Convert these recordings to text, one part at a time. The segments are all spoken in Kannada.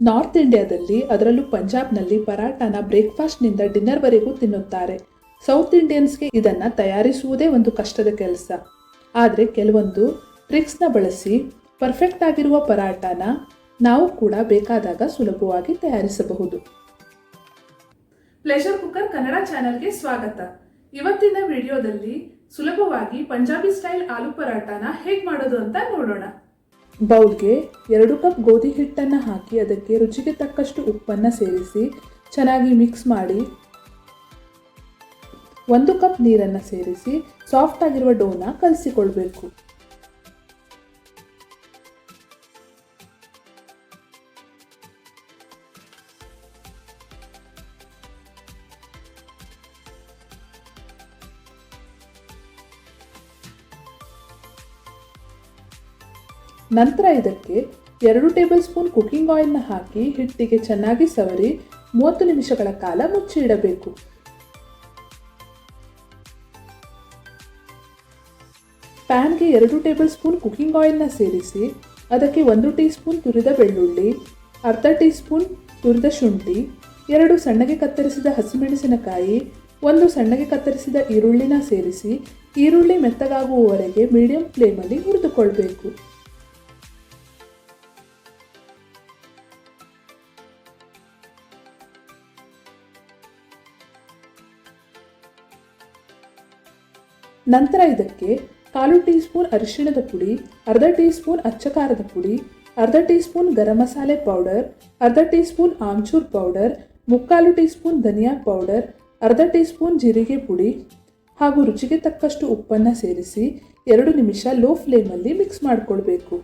ನಾರ್ತ್ ಇಂಡಿಯಾದಲ್ಲಿ, ಅದರಲ್ಲೂ ಪಂಜಾಬ್ನಲ್ಲಿ ಪರಾಟಾನ ಬ್ರೇಕ್ಫಾಸ್ಟ್ನಿಂದ ಡಿನ್ನರ್ವರೆಗೂ ತಿನ್ನುತ್ತಾರೆ. ಸೌತ್ ಇಂಡಿಯನ್ಸ್ಗೆ ಇದನ್ನ ತಯಾರಿಸುವುದೇ ಒಂದು ಕಷ್ಟದ ಕೆಲಸ. ಆದರೆ ಕೆಲವೊಂದು ಟ್ರಿಕ್ಸ್ನ ಬಳಸಿ ಪರ್ಫೆಕ್ಟ್ ಆಗಿರುವ ಪರಾಟಾನ ನಾವು ಕೂಡ ಬೇಕಾದಾಗ ಸುಲಭವಾಗಿ ತಯಾರಿಸಬಹುದು. ಪ್ಲೆಷರ್ ಕುಕ್ಕರ್ ಕನ್ನಡ ಚಾನೆಲ್ಗೆ ಸ್ವಾಗತ. ಇವತ್ತಿನ ವಿಡಿಯೋದಲ್ಲಿ ಸುಲಭವಾಗಿ ಪಂಜಾಬಿ ಸ್ಟೈಲ್ ಆಲೂ ಪರಾಟಾನ ಹೇಗೆ ಮಾಡೋದು ಅಂತ ನೋಡೋಣ. ಬೌಲ್ಗೆ ಎರಡು ಕಪ್ ಗೋಧಿ ಹಿಟ್ಟನ್ನು ಹಾಕಿ ಅದಕ್ಕೆ ರುಚಿಗೆ ತಕ್ಕಷ್ಟು ಉಪ್ಪನ್ನು ಸೇರಿಸಿ ಚೆನ್ನಾಗಿ ಮಿಕ್ಸ್ ಮಾಡಿ ಒಂದು ಕಪ್ ನೀರನ್ನು ಸೇರಿಸಿ ಸಾಫ್ಟ್ ಆಗಿರುವ ಡೋನ ಕಲಸಿಕೊಳ್ಬೇಕು. ನಂತರ ಇದಕ್ಕೆ ಎರಡು ಟೇಬಲ್ ಸ್ಪೂನ್ ಕುಕ್ಕಿಂಗ್ ಆಯಿಲ್ನ ಹಾಕಿ ಹಿಟ್ಟಿಗೆ ಚೆನ್ನಾಗಿ ಸವರಿ ಮೂವತ್ತು ನಿಮಿಷಗಳ ಕಾಲ ಮುಚ್ಚಿ ಇಡಬೇಕು ಪ್ಯಾನ್ಗೆ ಎರಡು ಟೇಬಲ್ ಸ್ಪೂನ್ ಕುಕ್ಕಿಂಗ್ ಆಯಿಲ್ನ ಸೇರಿಸಿ ಅದಕ್ಕೆ ಒಂದು ಟೀ ಸ್ಪೂನ್ ತುರಿದ ಬೆಳ್ಳುಳ್ಳಿ, ಅರ್ಧ ಟೀ ಸ್ಪೂನ್ ತುರಿದ ಶುಂಠಿ, ಎರಡು ಸಣ್ಣಗೆ ಕತ್ತರಿಸಿದ ಹಸಿಮೆಣಸಿನಕಾಯಿ, ಒಂದು ಸಣ್ಣಗೆ ಕತ್ತರಿಸಿದ ಈರುಳ್ಳಿನ ಸೇರಿಸಿ ಈರುಳ್ಳಿ ಮೆತ್ತಗಾಗುವವರೆಗೆ ಮೀಡಿಯಂ ಫ್ಲೇಮಲ್ಲಿ ಹುರಿದುಕೊಳ್ಬೇಕು. ನಂತರ ಇದಕ್ಕೆ ಕಾಲು ಟೀ ಸ್ಪೂನ್ ಅರಿಶಿಣದ ಪುಡಿ, ಅರ್ಧ ಟೀ ಸ್ಪೂನ್ ಅಚ್ಚಕಾರದ ಪುಡಿ, ಅರ್ಧ ಟೀ ಸ್ಪೂನ್ ಗರಂ ಮಸಾಲೆ ಪೌಡರ್, ಅರ್ಧ ಟೀ ಸ್ಪೂನ್ ಆಮ್ಚೂರ್ ಪೌಡರ್, ಮುಕ್ಕಾಲು ಟೀ ಸ್ಪೂನ್ ಧನಿಯಾ ಪೌಡರ್, ಅರ್ಧ ಟೀ ಸ್ಪೂನ್ ಜೀರಿಗೆ ಪುಡಿ ಹಾಗೂ ರುಚಿಗೆ ತಕ್ಕಷ್ಟು ಉಪ್ಪನ್ನು ಸೇರಿಸಿ ಎರಡು ನಿಮಿಷ ಲೋ ಫ್ಲೇಮಲ್ಲಿ ಮಿಕ್ಸ್ ಮಾಡಿಕೊಳ್ಬೇಕು.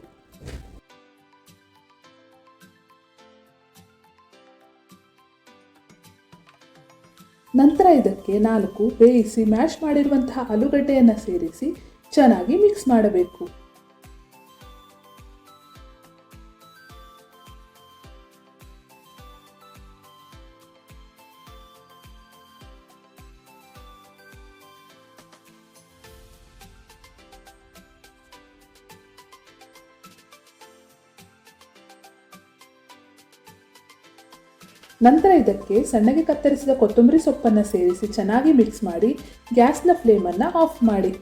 ನಂತರ ಇದಕ್ಕೆ ನಾಲ್ಕು ಬೇಯಿಸಿ ಮ್ಯಾಶ್ ಮಾಡಿರುವಂತಹ ಆಲೂಗಡ್ಡೆಯನ್ನು ಸೇರಿಸಿ ಚೆನ್ನಾಗಿ ಮಿಕ್ಸ್ ಮಾಡಬೇಕು. ನಂತರ ಇದಕ್ಕೆ ಸಣ್ಣಗೆ ಕತ್ತರಿಸಿದ ಕೊತ್ತಂಬರಿ ಸೊಪ್ಪನ್ನು ಸೇರಿಸಿ ಚೆನ್ನಾಗಿ ಮಿಕ್ಸ್ ಮಾಡಿ ಗ್ಯಾಸ್ನ ಫ್ಲೇಮನ್ನು ಆಫ್ ಮಾಡಿ.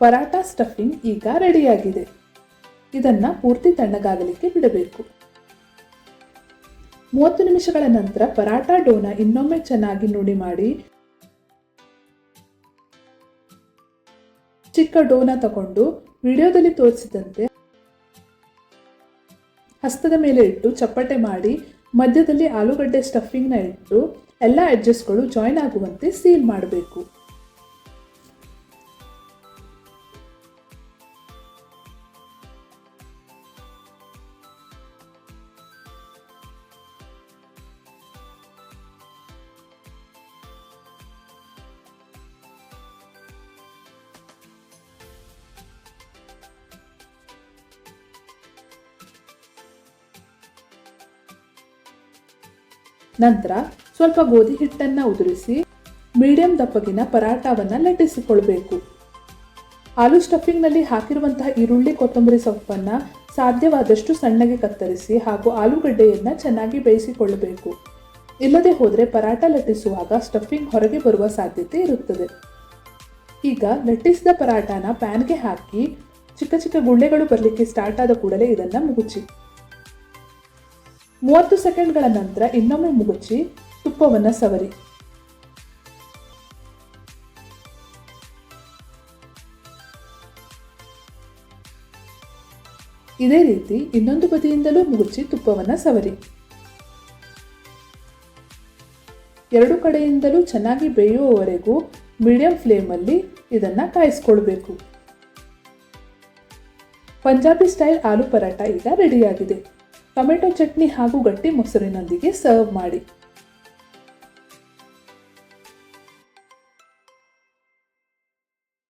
ಪರಾಟ ಸ್ಟಫಿಂಗ್ ಈಗ ರೆಡಿಯಾಗಿದೆ. ಇದನ್ನು ಪೂರ್ತಿ ತಣ್ಣಗಾಗಲಿಕ್ಕೆ ಬಿಡಬೇಕು. ಮೂವತ್ತು ನಿಮಿಷಗಳ ನಂತರ ಪರಾಟ ಡೋನ ಇನ್ನೊಮ್ಮೆ ಚೆನ್ನಾಗಿ ನುಡಿ ಮಾಡಿ ಚಿಕ್ಕ ಡೋನ ತಗೊಂಡು ವಿಡಿಯೋದಲ್ಲಿ ತೋರಿಸಿದಂತೆ ಹಸ್ತದ ಮೇಲೆ ಇಟ್ಟು ಚಪ್ಪಟೆ ಮಾಡಿ, ಮಧ್ಯದಲ್ಲಿ ಆಲೂಗಡ್ಡೆ ಸ್ಟಫಿಂಗ್ನ ಇಟ್ಟು, ಎಲ್ಲ ಎಡ್ಜಸ್ಗಳು ಜಾಯಿನ್ ಆಗುವಂತೆ ಸೀಲ್ ಮಾಡಬೇಕು. ನಂತರ ಸ್ವಲ್ಪ ಗೋಧಿ ಹಿಟ್ಟನ್ನು ಉದುರಿಸಿ ಮೀಡಿಯಂ ದಪ್ಪಗಿನ ಪರಾಟವನ್ನು ಲಟ್ಟಿಸಿಕೊಳ್ಬೇಕು. ಆಲೂ ಸ್ಟಫಿಂಗ್ನಲ್ಲಿ ಹಾಕಿರುವಂತಹ ಈರುಳ್ಳಿ ಕೊತ್ತಂಬರಿ ಸೊಪ್ಪನ್ನು ಸಾಧ್ಯವಾದಷ್ಟು ಸಣ್ಣಗೆ ಕತ್ತರಿಸಿ ಹಾಗೂ ಆಲೂಗಡ್ಡೆಯನ್ನು ಚೆನ್ನಾಗಿ ಬೇಯಿಸಿಕೊಳ್ಳಬೇಕು. ಇಲ್ಲದೆ ಹೋದರೆ ಪರಾಟ ಲಟ್ಟಿಸುವಾಗ ಸ್ಟಫಿಂಗ್ ಹೊರಗೆ ಬರುವ ಸಾಧ್ಯತೆ ಇರುತ್ತದೆ. ಈಗ ಲಟ್ಟಿಸಿದ ಪರಾಟಾನ ಪ್ಯಾನ್ಗೆ ಹಾಕಿ ಚಿಕ್ಕ ಚಿಕ್ಕ ಗುಳ್ಳೆಗಳು ಬರಲಿಕ್ಕೆ ಸ್ಟಾರ್ಟ್ ಆದ ಕೂಡಲೇ ಇದನ್ನು ಮುಗುಚಿ. ಮೂವತ್ತು ಸೆಕೆಂಡ್ಗಳ ನಂತರ ಇನ್ನೊಮ್ಮೆ ಮುಗುಚಿ ತುಪ್ಪವನ್ನು ಸವರಿ. ಇದೇ ರೀತಿ ಇನ್ನೊಂದು ಬದಿಯಿಂದಲೂ ಮುಗುಚಿ ತುಪ್ಪವನ್ನು ಸವರಿ. ಎರಡು ಕಡೆಯಿಂದಲೂ ಚೆನ್ನಾಗಿ ಬೇಯುವವರೆಗೂ ಮೀಡಿಯಂ ಫ್ಲೇಮಲ್ಲಿ ಇದನ್ನು ಕಾಯಿಸ್ಕೊಳ್ಬೇಕು. ಪಂಜಾಬಿ ಸ್ಟೈಲ್ ಆಲೂ ಪರಾಟ ಈಗ ರೆಡಿಯಾಗಿದೆ. ಟೊಮೆಟೊ ಚಟ್ನಿ ಹಾಗೂ ಗಟ್ಟಿ ಮೊಸರಿನೊಂದಿಗೆ ಸರ್ವ್ ಮಾಡಿ.